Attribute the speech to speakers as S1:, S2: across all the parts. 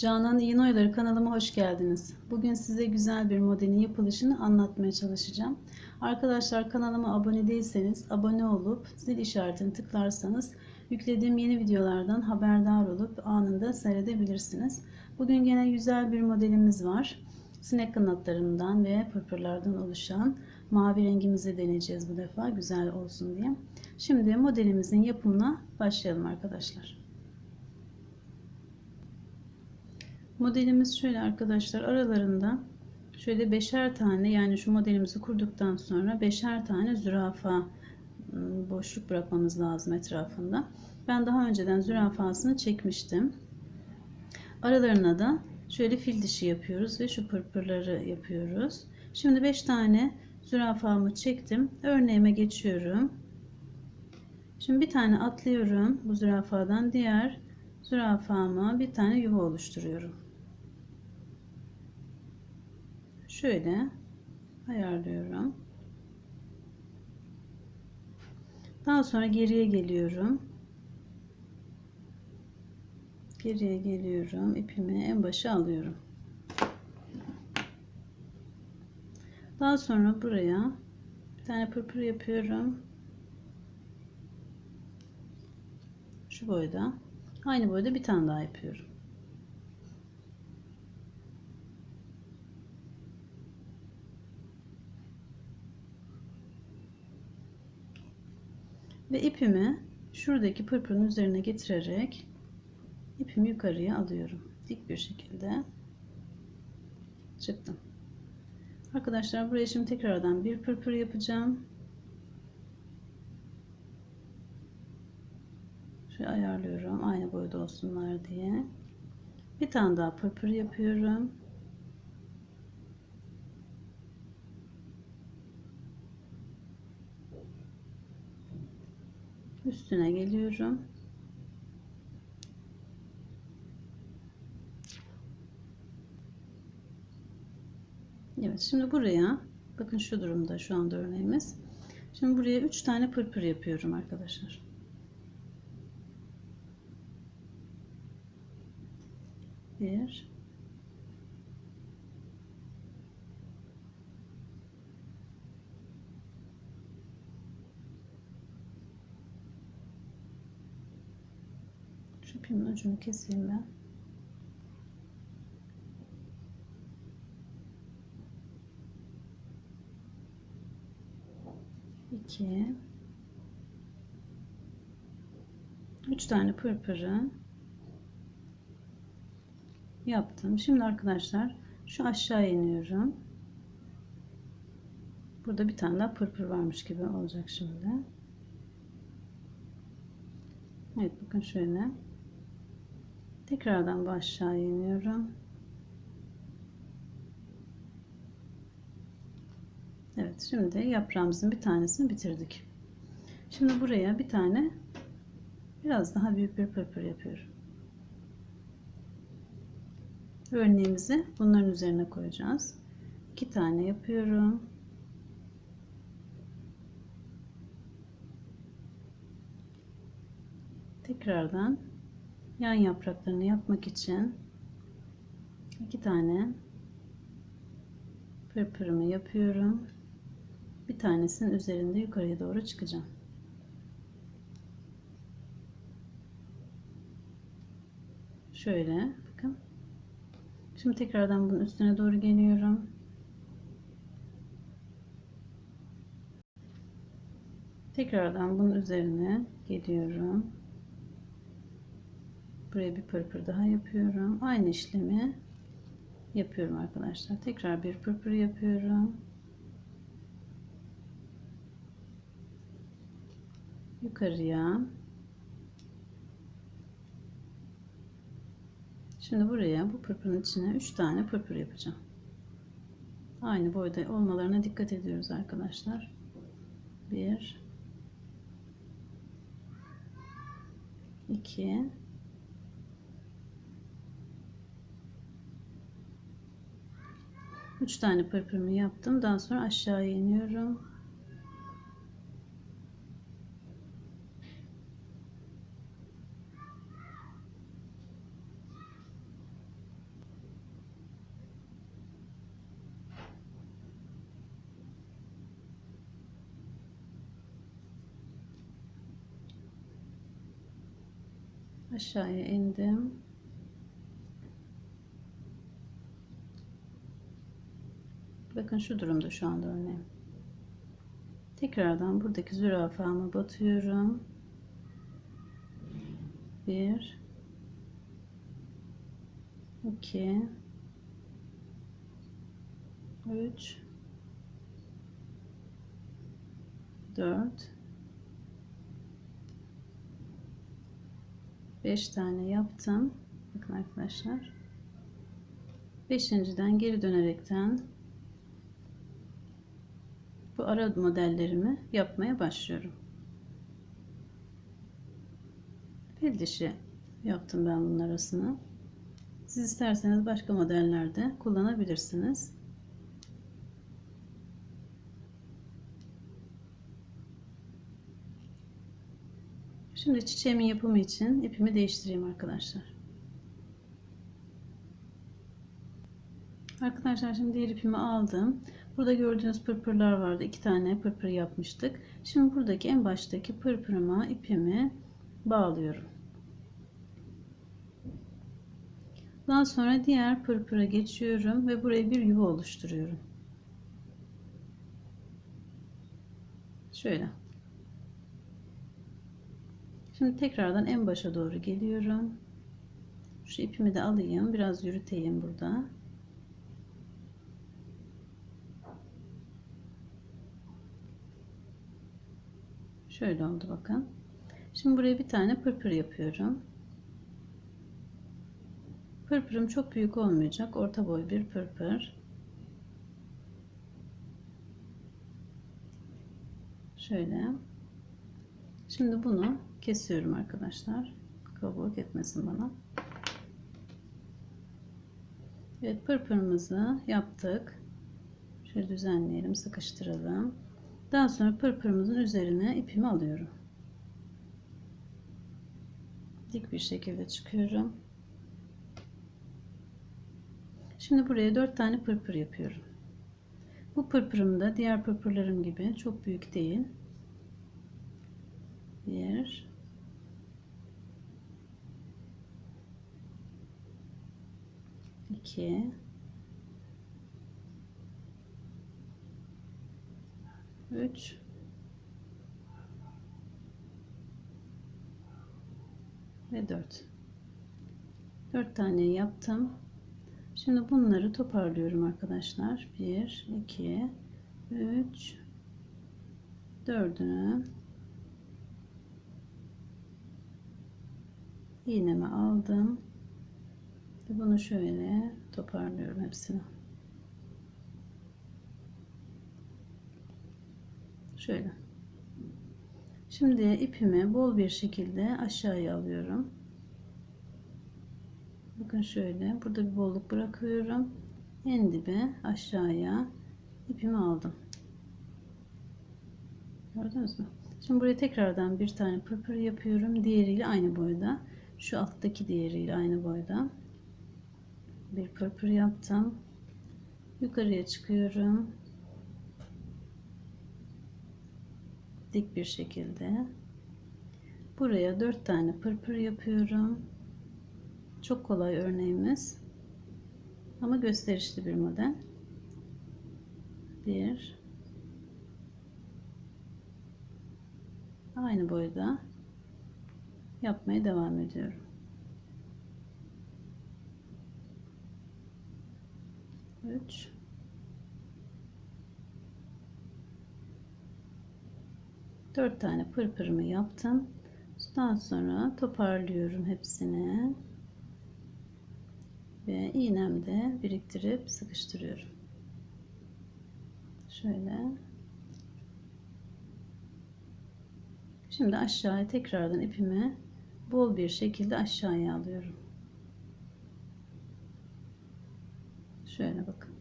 S1: Canan İğnoyları kanalıma hoş geldiniz. Bugün size güzel bir modelin yapılışını anlatmaya çalışacağım. Arkadaşlar kanalıma abone değilseniz abone olup zil işaretini tıklarsanız yüklediğim yeni videolardan haberdar olup anında seyredebilirsiniz. Bugün gene güzel bir modelimiz var. Sinek kanatlarından ve pırpırlardan oluşan mavi rengimizi deneyeceğiz bu defa güzel olsun diye. Şimdi modelimizin yapımına başlayalım arkadaşlar. Modelimiz şöyle arkadaşlar aralarında şöyle beşer tane yani şu modelimizi kurduktan sonra beşer tane zürafa ıı, boşluk bırakmamız lazım etrafında. Ben daha önceden zürafasını çekmiştim. Aralarına da şöyle fil dişi yapıyoruz ve şu pırpırları yapıyoruz. Şimdi 5 tane zürafamı çektim. Örneğime geçiyorum. Şimdi bir tane atlıyorum bu zürafadan diğer zürafama bir tane yuva oluşturuyorum. Şöyle ayarlıyorum. Daha sonra geriye geliyorum. Geriye geliyorum. ipimi en başa alıyorum. Daha sonra buraya bir tane pırpır yapıyorum. Şu boyda. Aynı boyda bir tane daha yapıyorum. Ve ipimi şuradaki pırpırın üzerine getirerek ipimi yukarıya alıyorum. Dik bir şekilde çıktım. Arkadaşlar buraya şimdi tekrardan bir pırpır yapacağım. Şöyle ayarlıyorum aynı boyda olsunlar diye. Bir tane daha pırpır yapıyorum. Üstüne geliyorum. Evet şimdi buraya bakın şu durumda şu anda örneğimiz. Şimdi buraya 3 tane pırpır yapıyorum arkadaşlar. Bir Şu ipimin ucunu keseyim ben. İki. Üç tane pırpırı yaptım. Şimdi arkadaşlar şu aşağı iniyorum. Burada bir tane daha pırpır varmış gibi olacak şimdi. Evet bakın şöyle. Tekrardan bu aşağı iniyorum. Evet şimdi yaprağımızın bir tanesini bitirdik. Şimdi buraya bir tane biraz daha büyük bir pırpır yapıyorum. Örneğimizi bunların üzerine koyacağız. İki tane yapıyorum. Tekrardan yan yapraklarını yapmak için iki tane pırpırımı yapıyorum. Bir tanesinin üzerinde yukarıya doğru çıkacağım. Şöyle bakın. Şimdi tekrardan bunun üstüne doğru geliyorum. Tekrardan bunun üzerine geliyorum. Buraya bir pırpır daha yapıyorum. Aynı işlemi yapıyorum arkadaşlar. Tekrar bir pırpır yapıyorum. Yukarıya. Şimdi buraya bu pırpırın içine 3 tane pırpır yapacağım. Aynı boyda olmalarına dikkat ediyoruz arkadaşlar. 1 2 3 tane pırpırımı yaptım. Daha sonra aşağıya iniyorum. aşağıya indim Bakın şu durumda şu anda örneğim. Tekrardan buradaki zürafama batıyorum. Bir, iki, üç, dört, beş tane yaptım. Bakın arkadaşlar. Beşinciden geri dönerekten bu ara modellerimi yapmaya başlıyorum. Fil dişi yaptım ben bunun arasına. Siz isterseniz başka modellerde kullanabilirsiniz. Şimdi çiçeğimin yapımı için ipimi değiştireyim arkadaşlar. Arkadaşlar şimdi diğer ipimi aldım. Burada gördüğünüz pırpırlar vardı. İki tane pırpır yapmıştık. Şimdi buradaki en baştaki pırpırıma ipimi bağlıyorum. Daha sonra diğer pırpıra geçiyorum ve buraya bir yuva oluşturuyorum. Şöyle. Şimdi tekrardan en başa doğru geliyorum. Şu ipimi de alayım. Biraz yürüteyim burada. Şöyle oldu bakın. Şimdi buraya bir tane pırpır yapıyorum. Pırpırım çok büyük olmayacak. Orta boy bir pırpır. Şöyle. Şimdi bunu kesiyorum arkadaşlar. Kabuk etmesin bana. Evet pırpırımızı yaptık. Şöyle düzenleyelim, sıkıştıralım. Daha sonra pırpırımızın üzerine ipimi alıyorum. Dik bir şekilde çıkıyorum. Şimdi buraya 4 tane pırpır yapıyorum. Bu pırpırım da diğer pırpırlarım gibi çok büyük değil. 1 2 3 ve 4 4 tane yaptım. Şimdi bunları toparlıyorum arkadaşlar. 1 2 3 dördünü iğnemi aldım. Ve bunu şöyle toparlıyorum hepsini Şöyle. Şimdi ipimi bol bir şekilde aşağıya alıyorum. Bakın şöyle. Burada bir bolluk bırakıyorum. En dibe aşağıya ipimi aldım. Gördünüz mü? Şimdi buraya tekrardan bir tane pırpır yapıyorum. Diğeriyle aynı boyda. Şu alttaki diğeriyle aynı boyda. Bir pırpır yaptım. Yukarıya çıkıyorum. Dik bir şekilde. Buraya dört tane pırpır yapıyorum. Çok kolay örneğimiz. Ama gösterişli bir model. Bir. Aynı boyda yapmaya devam ediyorum. Üç 4 tane pırpırımı yaptım. Daha sonra toparlıyorum hepsini. Ve iğnemde biriktirip sıkıştırıyorum. Şöyle. Şimdi aşağıya tekrardan ipimi bol bir şekilde aşağıya alıyorum. Şöyle bakın.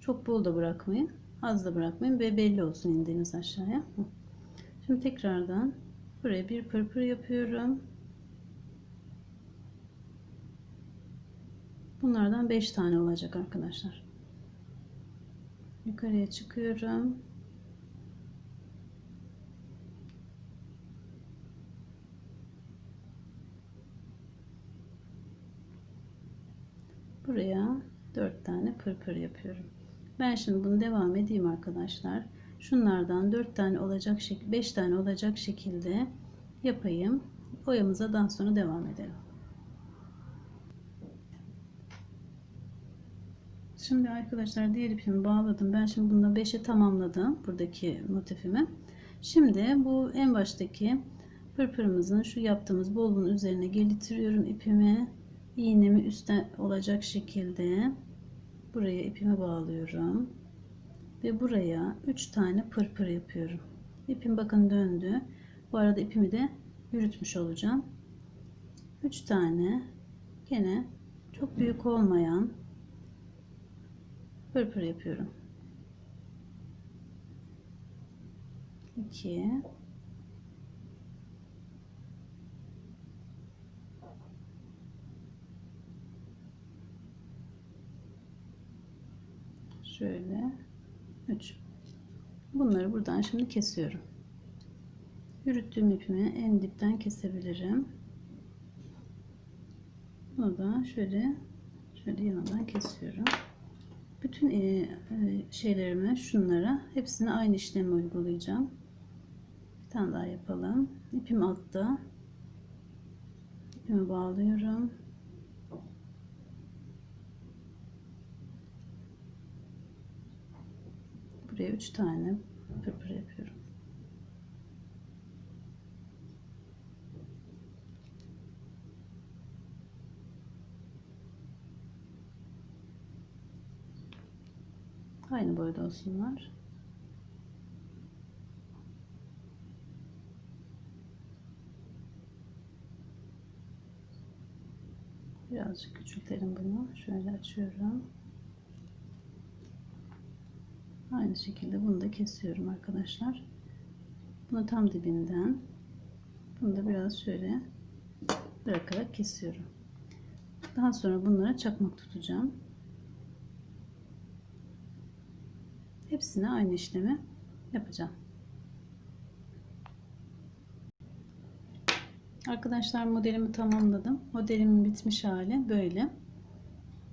S1: Çok bol da bırakmayın az da bırakmayın ve belli olsun indiğiniz aşağıya. Şimdi tekrardan buraya bir pırpır yapıyorum. Bunlardan 5 tane olacak arkadaşlar. Yukarıya çıkıyorum. Buraya 4 tane pırpır yapıyorum. Ben şimdi bunu devam edeyim arkadaşlar. Şunlardan 4 tane olacak şekilde 5 tane olacak şekilde yapayım. Oyamıza daha sonra devam edelim. Şimdi arkadaşlar diğer ipimi bağladım. Ben şimdi bunu 5'e tamamladım. Buradaki motifimi. Şimdi bu en baştaki pırpırımızın şu yaptığımız bolluğun üzerine getiriyorum ipimi. İğnemi üstten olacak şekilde buraya ipimi bağlıyorum. Ve buraya 3 tane pırpır yapıyorum. İpim bakın döndü. Bu arada ipimi de yürütmüş olacağım. 3 tane gene çok büyük olmayan pırpır yapıyorum. 2 şöyle 3 bunları buradan şimdi kesiyorum. Yürüttüğüm ipimi en dipten kesebilirim. Bunu da şöyle şöyle yanından kesiyorum. Bütün e, e, şeylerimi şunlara hepsine aynı işlemi uygulayacağım. Bir tane daha yapalım. İpim altta. İpimi bağlıyorum. Buraya 3 tane pırpır yapıyorum. Aynı boyda olsunlar. Birazcık küçültelim bunu. Şöyle açıyorum. Aynı şekilde bunu da kesiyorum arkadaşlar. Bunu tam dibinden bunu da biraz şöyle bırakarak kesiyorum. Daha sonra bunlara çakmak tutacağım. Hepsine aynı işlemi yapacağım. Arkadaşlar modelimi tamamladım. Modelimin bitmiş hali böyle.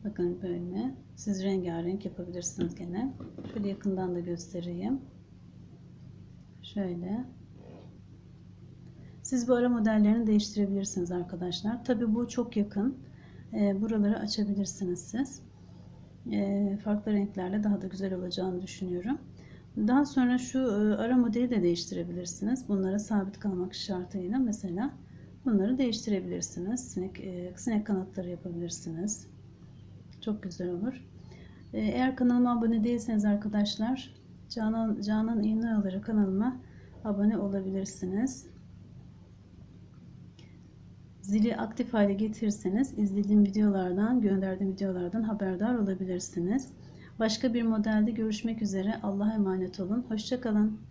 S1: Bakın böyle. Siz rengarenk yapabilirsiniz gene. Şöyle yakından da göstereyim. Şöyle. Siz bu ara modellerini değiştirebilirsiniz arkadaşlar. Tabi bu çok yakın. E, buraları açabilirsiniz siz. E, farklı renklerle daha da güzel olacağını düşünüyorum. Daha sonra şu e, ara modeli de değiştirebilirsiniz. Bunlara sabit kalmak şartıyla mesela bunları değiştirebilirsiniz. Sinek, e, sinek kanatları yapabilirsiniz. Çok güzel olur. Ee, eğer kanalıma abone değilseniz arkadaşlar Canan, Canan İğneoğulları kanalıma abone olabilirsiniz. Zili aktif hale getirirseniz izlediğim videolardan, gönderdiğim videolardan haberdar olabilirsiniz. Başka bir modelde görüşmek üzere. Allah'a emanet olun. Hoşçakalın.